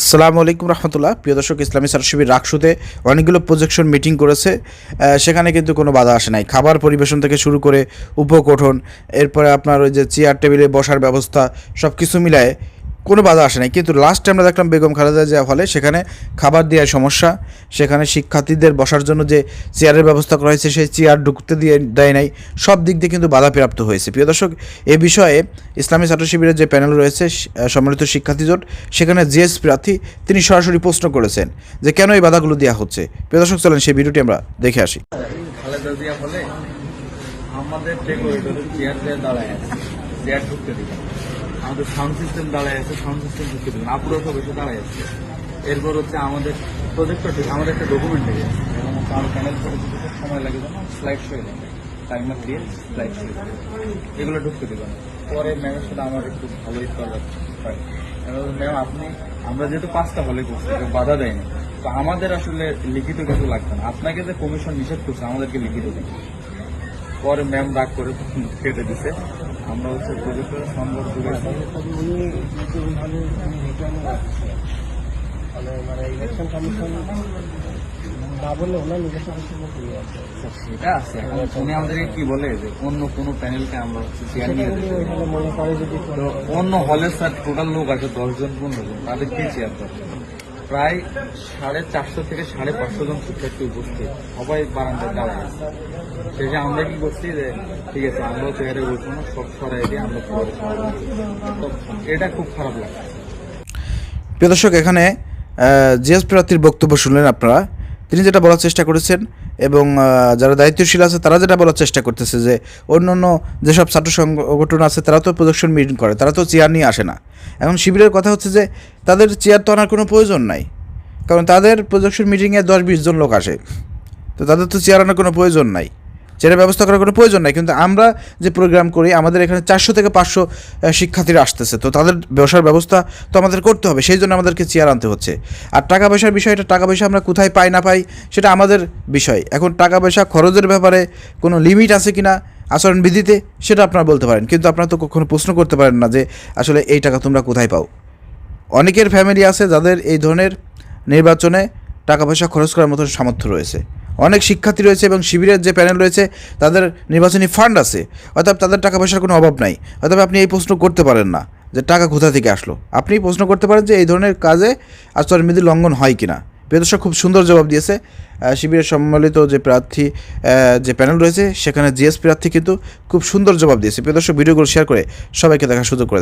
আসসালামু আলাইকুম রহমতুল্লাহ। প্রিয় দর্শক, ইসলামী সারশিবির রাকসুতে অনেকগুলো প্রজেকশন মিটিং করেছে। সেখানে কিন্তু কোনো বাধা আসে নাই। খাবার পরিবেশন থেকে শুরু করে উপকঠন, এরপরে আপনার ওই যে চেয়ার টেবিলে বসার ব্যবস্থা সব কিছু মিলায় কোনো বাধা আসে নাই। কিন্তু লাস্ট আমরা দেখলাম বেগম খালেদা জিয়া হলে সেখানে খাবার দেওয়ার সমস্যা, সেখানে শিক্ষার্থীদের বসার জন্য যে চেয়ারের ব্যবস্থা করা হয়েছে, সেই চেয়ার ঢুকতে দিয়ে দেয় নাই। সব দিক দিয়ে কিন্তু বাধা প্রাপ্ত হয়েছে। প্রিয় দর্শক, এ বিষয়ে ইসলামী ছাত্র শিবিরের যে প্যানেল রয়েছে সম্মিলিত শিক্ষার্থী জোট, সেখানে জিএস প্রার্থী তিনি সরাসরি প্রশ্ন করেছেন যে কেন এই বাধাগুলো দেওয়া হচ্ছে? প্রিয় দর্শক, চলেন সেই ভিডিওটি আমরা দেখে আসি। আমাদের চেয়ার দাঁড়ায় চেয়ার ঢুকতে দিবেন আমাদের সাউন্ড সিস্টেম দাঁড়ায় আছে সাউন্ড সিস্টেম ঢুকতে দিবেন আপুরা সব এসে দাঁড়ায় আছে। এরপর হচ্ছে আমাদের প্রজেক্টর আমাদের একটা ডকুমেন্ট থেকে আছে এবং তার প্যানেল করে সময় লাগে যেন স্লাইড শো লাগে। টাইমার দিয়ে স্লাইড শো এগুলো ঢুকতে দিবেন পরে ম্যামের সাথে আমার একটু ভালোই করা হয়। ম্যাম আপনি আমরা যেহেতু পাঁচটা হলে করছি বাধা দেয়নি তো আমাদের আসলে লিখিত কিছু লাগবে না। আপনাকে যে কমিশন নিষেধ করছে, আমাদেরকে লিখিত দিন পরে ম্যাম ডাক করে কেটে দিছে। আমরা হচ্ছে প্রজেক্টের সম্ভব উনি মানে মানে ইলেকশন কমিশন না বললে ওনার নিজস্ব কিছু করে আছে সেটা আছে। এখন উনি আমাদেরকে কি বলে যে অন্য কোনো প্যানেলকে আমরা চেয়ার নিয়ে মনে করে যদি অন্য হলে স্যার টোটাল লোক আছে দশজন পনেরো জন তাদের কে চেয়ার দরকার? প্রায় সাড়ে চারশো থেকে সাড়ে পাঁচশো জন শিক্ষার্থী উপস্থিত। সবাই বারান্দায় দাঁড়ায় শেষে আমরা কি করছি যে, ঠিক আছে, আমরাও চেয়ারে বসবো না, সব সরাই দিয়ে আমরা তো এটা খুব খারাপ লাগে প্রিয় দর্শক, এখানে জিএস প্রার্থীর বক্তব্য শুনলেন আপনারা। তিনি যেটা বলার চেষ্টা করেছেন এবং যারা দায়িত্বশীল আছে তারা যেটা বলার চেষ্টা করতেছে যে অন্য অন্য যেসব ছাত্র সংগঠন আছে তারা তো প্রদর্শন মিটিং করে, তারা তো চেয়ার নিয়ে আসে না। এখন শিবিরের কথা হচ্ছে যে তাদের চেয়ার তো আনার কোনো প্রয়োজন নাই। কারণ তাদের প্রদর্শন মিটিংয়ে দশ বিশ জন লোক আসে। তো তাদের তো চেয়ার আনার কোনো প্রয়োজন নাই। চেয়ারের ব্যবস্থা করার কোনো প্রয়োজন নাই। কিন্তু আমরা যে প্রোগ্রাম করি, আমাদের এখানে চারশো থেকে পাঁচশো শিক্ষার্থীরা আসতেছে। তো তাদের ব্যবসার ব্যবস্থা তো আমাদের করতে হবে, সেই জন্য আমাদেরকে চেয়ার আনতে হচ্ছে। আর টাকা পয়সার বিষয়টা, টাকা পয়সা আমরা কোথায় পাই না পাই, সেটা আমাদের বিষয়। এখন টাকা পয়সা খরচের ব্যাপারে কোনো লিমিট আছে কি না আচরণবিধিতে সেটা আপনারা বলতে পারেন। কিন্তু আপনারা তো কখনো প্রশ্ন করতে পারেন না যে, আসলে এই টাকা তোমরা কোথায় পাও? অনেকের ফ্যামিলি আছে যাদের এই ধরনের নির্বাচনে টাকা পয়সা খরচ করার মতো সামর্থ্য রয়েছে। অনেক শিক্ষার্থী রয়েছে এবং শিবিরের যে প্যানেল রয়েছে, তাদের নির্বাচনী ফান্ড আছে। অর্থাৎ তাদের টাকা পয়সার কোনো অভাব নাই। অর্থাৎ আপনি এই প্রশ্ন করতে পারেন না যে টাকা কোথা থেকে আসলো। আপনি প্রশ্ন করতে পারেন যে এই ধরনের কাজে আচরণবিধি লঙ্ঘন হয় কিনা। প্রিয়দর্শক খুব সুন্দর জবাব দিয়েছে শিবিরের সম্মিলিত যে প্রার্থী যে প্যানেল রয়েছে, সেখানে জিএস প্রার্থী কিন্তু খুব সুন্দর জবাব দিয়েছে। প্রিয়দর্শক ভিডিওগুলো শেয়ার করে সবাইকে দেখার সুযোগ করে